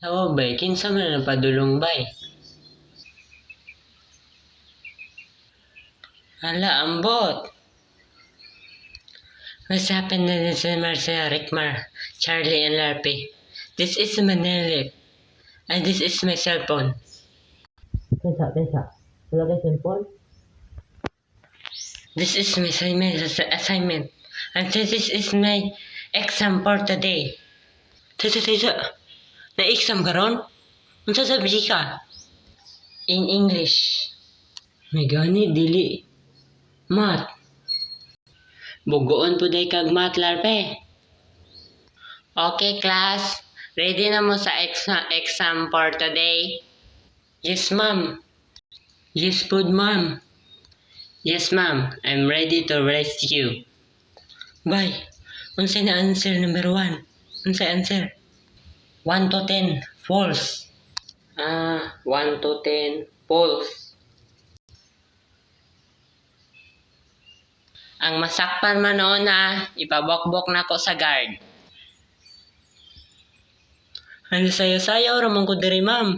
Oo, bay. Kinsa man ang padulong, bay. Hala, ambot. What's happened to this Marcia, Rickmar, Charlie, and Larpy? This is Manelip. And this is my cell phone. Tesa, tesa. Wala kayo cellphone? This is my assignment. assignment. And this is my exam for today. Tisa, tisa. Na-exam ka ron? Ang sasabi ka? In English. May gani, dili. Mat. Bugoon po day kag mat, larpe. Okay, class. Ready na mo sa exa- exam for today? Yes, ma'am. Yes, po, ma'am. Yes, ma'am. I'm ready to rescue. Bye. Unsay na answer number one? Unsay answer? 1 to 10. False. Ah, 1 to 10. False. Ang masakpan man noon na, ipabokbok na ko sa guard. Ano sayo-sayaw ramang ko diri, ma'am.